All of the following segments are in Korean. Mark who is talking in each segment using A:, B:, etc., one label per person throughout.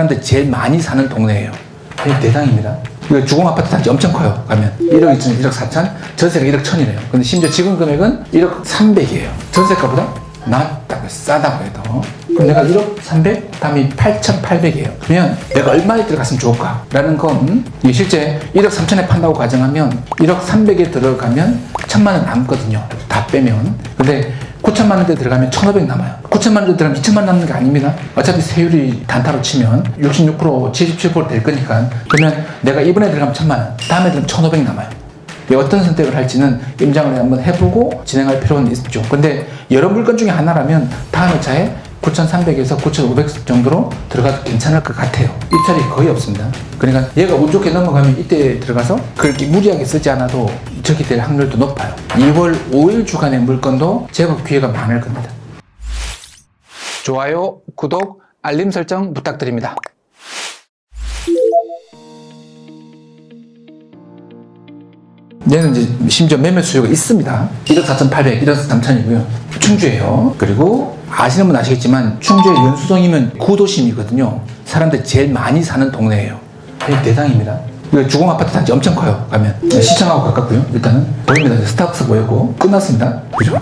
A: 사람들이 제일 많이 사는 동네예요. 대당입니다. 이거 주공 아파트 단지 엄청 커요. 가면 1억 2천, 1억 4천, 전세가 1억 1천이래요. 근데 심지어 지금 금액은 1억 300이에요. 전세가보다 낮다고 싸다고 해도. 그럼 내가 1억 300, 다음이 8,800이에요. 그러면 내가 얼마에 들어갔으면 좋을까? 라는 건 실제 1억 3천에 판다고 가정하면 1억 300에 들어가면 1천만 원 남거든요. 다 빼면. 근데 9천만 원대 들어가면 1,500 남아요. 9천만 원대 들어가면 2천만 원 남는 게 아닙니다. 어차피 세율이 단타로 치면 66% 77%될 거니까. 그러면 내가 이번에 들어가면 1천만 원, 다음에 들어가면 1,500 남아요. 이 어떤 선택을 할지는 임장을 한번 해보고 진행할 필요는 있죠. 근데 여러 물건 중에 하나라면 다음 회차에 9,300에서 9,500 정도로 들어가도 괜찮을 것 같아요. 입찰이 거의 없습니다. 그러니까 얘가 운 좋게 넘어가면 이때 들어가서 그렇게 무리하게 쓰지 않아도 저기 될 확률도 높아요. 2월 5일 주간의 물건도 제법 기회가 많을 겁니다. 좋아요, 구독, 알림 설정 부탁드립니다. 얘는 이제 심지어 매매 수요가 있습니다. 1억 4,800, 1억 3천이고요. 충주예요. 그리고 아시는 분 아시겠지만 충주의 연수동이면 구도심이거든요. 사람들이 제일 많이 사는 동네예요. 대당입니다. 이거 주공 아파트 단지 엄청 커요. 가면 시청하고 가깝고요. 일단은 보입니다. 스타벅스 보이고 끝났습니다. 그죠?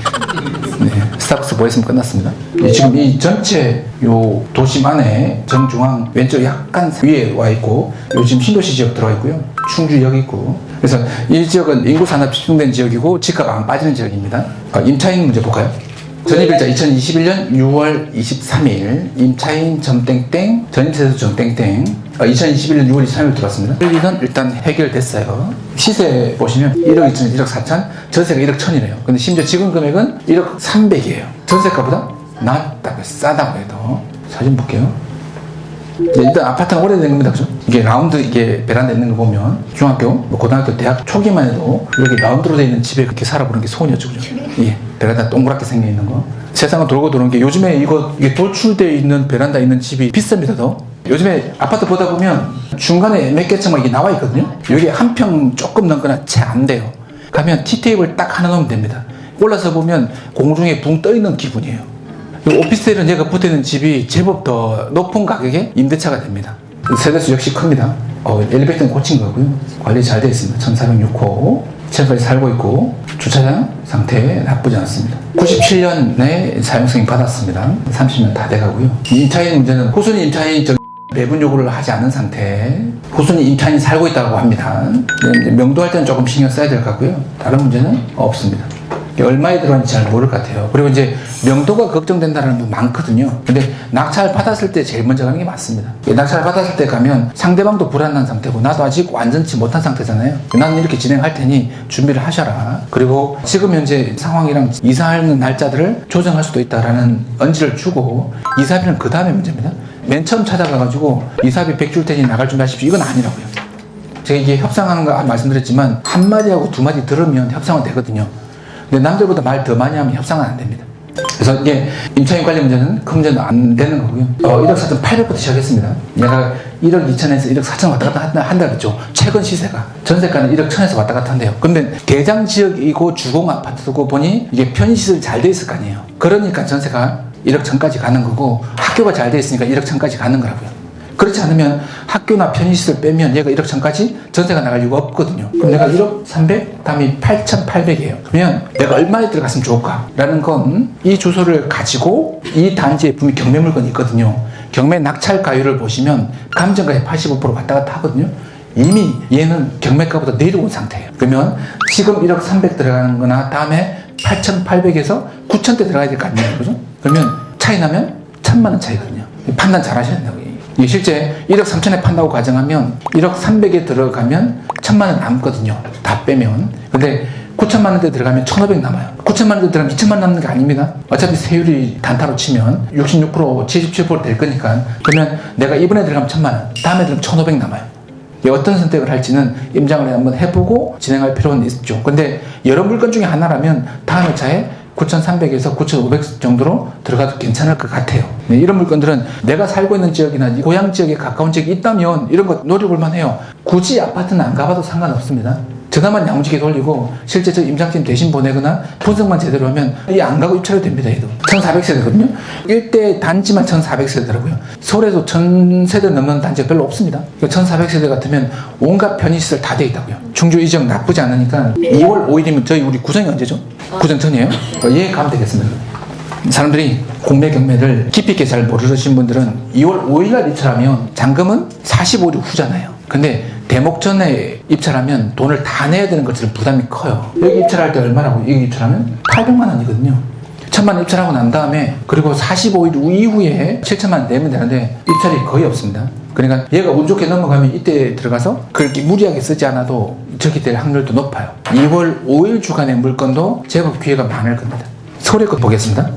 A: 네, 스타벅스 보였으면 끝났습니다. 예, 지금 이 전체 요 도심 안에 정중앙 왼쪽 약간 위에 와 있고 요 지금 신도시 지역 들어와 있고요. 충주역 있고 그래서 이 지역은 인구 산업 집중된 지역이고 집값 안 빠지는 지역입니다. 아, 임차인 문제 볼까요? 전입일자 2021년 6월 23일 임차인 점땡땡 전입세수 점땡땡 어, 2021년 6월 23일 들어왔습니다. 여기는 일단 해결됐어요. 시세 보시면 1억 2천, 1억 4천, 전세가 1억 1천이래요. 근데 심지어 지금 금액은 1억 300이에요. 전세가보다 낮다고 싸다고 해도 사진 볼게요. 네, 일단 아파트가 오래된 겁니다. 그죠? 이게 라운드, 이게 베란다 있는 거 보면 중학교, 뭐 고등학교, 대학 초기만 해도 이렇게 라운드로 돼 있는 집에 그렇게 살아보는 게 소원이었죠. 그죠? 예. 베란다 동그랗게 생겨 있는 거. 세상은 돌고 도는 게 요즘에 이거, 이게 돌출되어 있는 베란다 있는 집이 비쌉니다. 더. 요즘에 아파트 보다 보면 중간에 몇 개쯤 이게 나와 있거든요. 여기 한 평 조금 넘거나 채 안 돼요. 가면 티테이블 딱 하나 넣으면 됩니다. 올라서 보면 공중에 붕 떠 있는 기분이에요. 이 오피스텔은 얘가 붙어 있는 집이 제법 더 높은 가격에 임대차가 됩니다. 세대수 역시 큽니다. 어, 엘리베이터는 고친 거고요. 관리 잘 되어 있습니다. 1406호. 지금까지 살고 있고 주차장 상태 나쁘지 않습니다. 97년에 사용승인 받았습니다. 30년 다 돼가고요. 임차인 문제는 후순위 임차인 저 매분 요구를 하지 않은 상태. 후순위 임차인이 살고 있다고 합니다. 명도할 때는 조금 신경 써야 될 것 같고요. 다른 문제는 없습니다. 얼마에 들어갔는지 잘 모를 것 같아요. 그리고 이제 명도가 걱정된다는 분 많거든요. 근데 낙찰 받았을 때 제일 먼저 가는 게 맞습니다. 이 낙찰 받았을 때 가면 상대방도 불안한 상태고 나도 아직 완전치 못한 상태잖아요. 나는 이렇게 진행할 테니 준비를 하셔라. 그리고 지금 현재 상황이랑 이사하는 날짜들을 조정할 수도 있다라는 언지를 주고 이사비는 그 다음에 문제입니다. 맨 처음 찾아가가지고 이사비 100줄 테니 나갈 준비하십시오. 이건 아니라고요. 제가 이게 협상하는 거 말씀드렸지만 한마디하고 두 마디 들으면 협상은 되거든요. 근데 남들보다 말 더 많이 하면 협상은 안 됩니다. 그래서 이게 임차인 관리 문제는 큰 문제는 안 되는 거고요. 어, 1억 4천 8백부터 시작했습니다. 얘가 1억 2천에서 1억 4천 왔다 갔다 한다, 한다 그랬죠. 최근 시세가. 전세가는 1억 1천에서 왔다 갔다 한대요. 근데 대장 지역이고 주공 아파트고 보니 이게 편의시설이 잘 돼 있을 거 아니에요. 그러니까 전세가 1억 천까지 가는 거고 학교가 잘 돼 있으니까 1억 천까지 가는 거라고요. 그렇지 않으면 학교나 편의시설 빼면 얘가 1억 천까지 전세가 나갈 이유가 없거든요. 그럼 내가 1억 300, 다음이 8,800이에요. 그러면 내가 얼마에 들어갔으면 좋을까? 라는 건 이 주소를 가지고 이 단지에 분명 경매 물건이 있거든요. 경매 낙찰 가율을 보시면 감정가에 85% 왔다 갔다 하거든요. 이미 얘는 경매가보다 내려온 상태예요. 그러면 지금 1억 300 들어가는 거나 다음에 8,800에서 9,000대 들어가야 될 거 아니에요. 그죠? 그러면 차이 나면 1,000만 원 차이거든요. 판단 잘 하셔야 돼요. 이게 실제 1억 3천에 판다고 가정하면 1억 300에 들어가면 1000만 원 남거든요. 다 빼면. 근데 9천만 원대 들어가면 1,500 남아요. 9천만 원대 들어가면 2천만 원 남는 게 아닙니다. 어차피 세율이 단타로 치면 66% 77%될 거니까. 그러면 내가 이번에 들어가면 1,000만 원, 다음에 들어가면 1,500 남아요. 이 어떤 선택을 할지는 임장을 한번 해보고 진행할 필요는 있죠. 근데 여러 물건 중에 하나라면 다음 회차에 9,300에서 9,500 정도로 들어가도 괜찮을 것 같아요. 네, 이런 물건들은 내가 살고 있는 지역이나 고향 지역에 가까운 지역이 있다면 이런 거 노려볼 만해요. 굳이 아파트는 안 가봐도 상관없습니다. 전화만 야무지게 돌리고 실제 저 임장팀 대신 보내거나 분석만 제대로 하면 이 안 가고 입찰이 됩니다. 얘도 1400세대거든요. 일대 단지만 1400세대라고요. 서울에도 1000세대 넘는 단지가 별로 없습니다. 1400세대 같으면 온갖 편의시설 다 돼 있다고요. 충주 이적 나쁘지 않으니까 2월 5일이면 저희 우리 구정이 언제죠? 구정 전이에요? 예 가면 되겠습니다. 사람들이 공매 경매를 깊이 있게 잘 모르시는 분들은 2월 5일날 입찰하면 잔금은 45일 후잖아요. 근데 대목 전에 입찰하면 돈을 다 내야 되는 것처럼 부담이 커요. 여기 입찰할 때 얼마라고? 여기 입찰하면 800만 원이거든요. 천만 원 입찰하고 난 다음에 그리고 45일 후 이후에 7천만 원 내면 되는데 입찰이 거의 없습니다. 그러니까 얘가 운 좋게 넘어가면 이때 들어가서 그렇게 무리하게 쓰지 않아도 저기 될 확률도 높아요. 2월 5일 주간의 물건도 제법 기회가 많을 겁니다. 서울의 것 보겠습니다.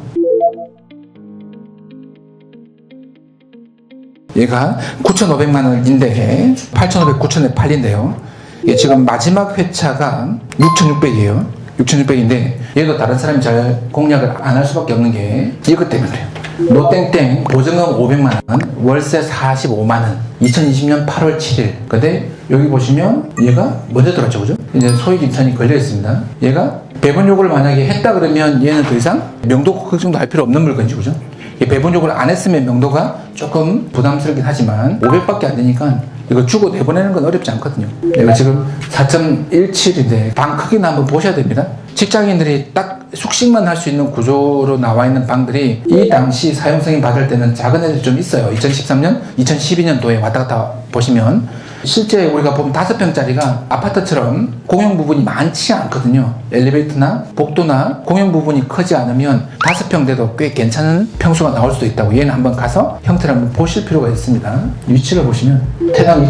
A: 얘가 9,500만 원인데 8,500, 9,000에 팔린대요. 이게 지금 마지막 회차가 6,600이에요. 6,600인데 얘도 다른 사람이 잘 공략을 안 할 수밖에 없는 게 이것 때문에 그래요. 노땡땡 보증금 500만 원, 월세 45만 원. 2020년 8월 7일. 근데 여기 보시면 얘가 먼저 들어왔죠, 그죠? 이제 소액 임차인이 걸려 있습니다. 얘가 배분 요구를 만약에 했다 그러면 얘는 더 이상 명도 걱정도 할 필요 없는 물건이죠, 그죠? 이 배분 요구를 안 했으면 명도가 조금 부담스럽긴 하지만 500밖에 안 되니까 이거 주고 내보내는 건 어렵지 않거든요. 얘가 지금 4.17인데 방 크기는 한번 보셔야 됩니다. 직장인들이 딱 숙식만 할 수 있는 구조로 나와 있는 방들이 이 당시 사용승인 받을 때는 작은 애들이 좀 있어요. 2013년, 2012년도에 왔다 갔다 보시면 실제 우리가 보면 다섯 평짜리가 아파트처럼 공용 부분이 많지 않거든요. 엘리베이터나 복도나 공용 부분이 크지 않으면 다섯 평대도 꽤 괜찮은 평수가 나올 수도 있다고 얘는 한번 가서 형태를 한번 보실 필요가 있습니다. 위치를 보시면 태당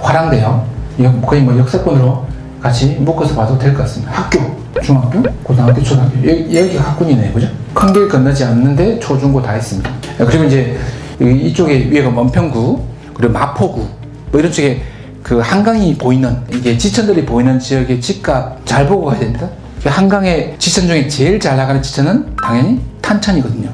A: 화랑대역, 이거 거의 뭐 역세권으로 같이 묶어서 봐도 될 것 같습니다. 학교, 중학교, 고등학교, 초등학교 여기, 여기가 학군이네, 그죠? 큰 길 건너지 않는데 초중고 다 있습니다. 그리고 이제 이- 이쪽에 위에가 mon평구 그리고 마포구 뭐 이런 쪽에 그 한강이 보이는 이게 지천들이 보이는 지역의 집값 잘 보고 가야 됩니다. 그 한강의 지천 중에 제일 잘 나가는 지천은 당연히 탄천이거든요.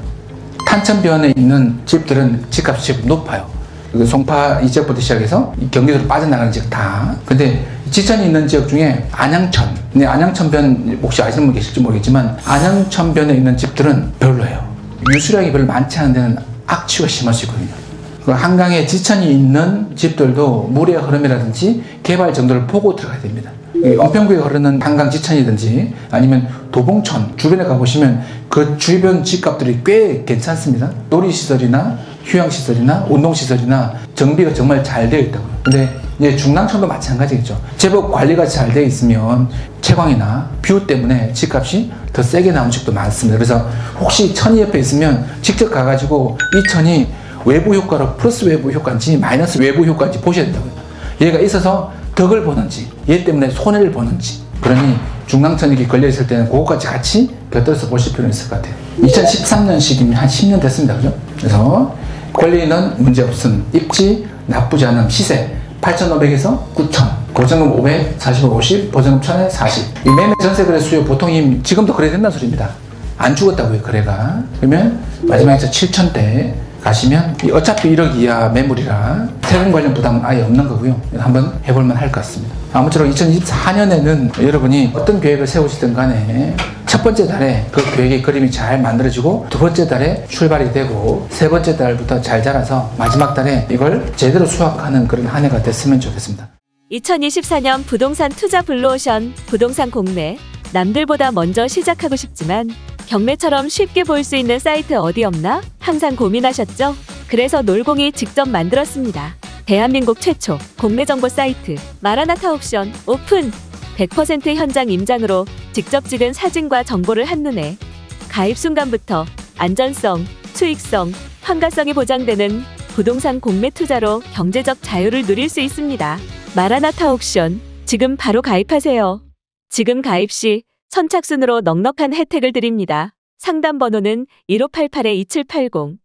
A: 탄천변에 있는 집들은 집값이 높아요. 그 송파 이 지역부터 시작해서 이 경기도로 빠져나가는 지역 다. 근데 지천이 있는 지역 중에 안양천. 근데 안양천변 혹시 아시는 분 계실지 모르겠지만 안양천변에 있는 집들은 별로예요. 유수량이 별로 많지 않은 데는 악취가 심할 수 있거든요. 그 한강에 지천이 있는 집들도 물의 흐름이라든지 개발 정도를 보고 들어가야 됩니다. 이 은평구에 흐르는 한강 지천이든지 아니면 도봉천 주변에 가보시면 그 주변 집값들이 꽤 괜찮습니다. 놀이시설이나 휴양시설이나 운동시설이나 정비가 정말 잘 되어 있다고요. 근데 이제 중랑천도 마찬가지겠죠. 제법 관리가 잘 되어 있으면 채광이나 뷰 때문에 집값이 더 세게 나온 집도 많습니다. 그래서 혹시 천이 옆에 있으면 직접 가가지고 이 천이 외부 효과로 플러스 외부 효과인지 마이너스 외부 효과인지 보셔야 된다고요. 얘가 있어서 덕을 보는지 얘 때문에 손해를 보는지 그러니 중랑천 이렇게 걸려 있을 때는 그것까지 같이 곁들여서 보실 필요는 있을 것 같아요. 2013년식이면 한 10년 됐습니다. 그죠? 그래서 권리는 문제 없음, 입지 나쁘지 않은 시세 8,500에서 9,000, 보증금 500, 40, 50, 보증금 1,000에 40. 이 매매 전세 거래 수요 보통 이 지금도 거래된다는 소리입니다. 안 죽었다고요, 거래가. 그러면 마지막에서 7,000대 가시면 이 어차피 1억 이하 매물이라 세금 관련 부담은 아예 없는 거고요. 한번 해볼만 할 것 같습니다. 아무쪼록 2024년에는 여러분이 어떤 계획을 세우시든 간에 첫 번째 달에 그 계획의 그림이 잘 만들어지고 두 번째 달에 출발이 되고 세 번째 달부터 잘 자라서 마지막 달에 이걸 제대로 수확하는 그런 한 해가 됐으면 좋겠습니다.
B: 2024년 부동산 투자 블루오션 부동산 공매 남들보다 먼저 시작하고 싶지만 경매처럼 쉽게 볼 수 있는 사이트 어디 없나 항상 고민하셨죠? 그래서 놀공이 직접 만들었습니다. 대한민국 최초 공매 정보 사이트 마라나타 옵션 오픈 100% 현장 임장으로 직접 찍은 사진과 정보를 한눈에 가입 순간부터 안전성, 수익성, 환가성이 보장되는 부동산 공매 투자로 경제적 자유를 누릴 수 있습니다. 마라나타 옥션 지금 바로 가입하세요. 지금 가입 시 선착순으로 넉넉한 혜택을 드립니다. 상담 번호는 1588-2780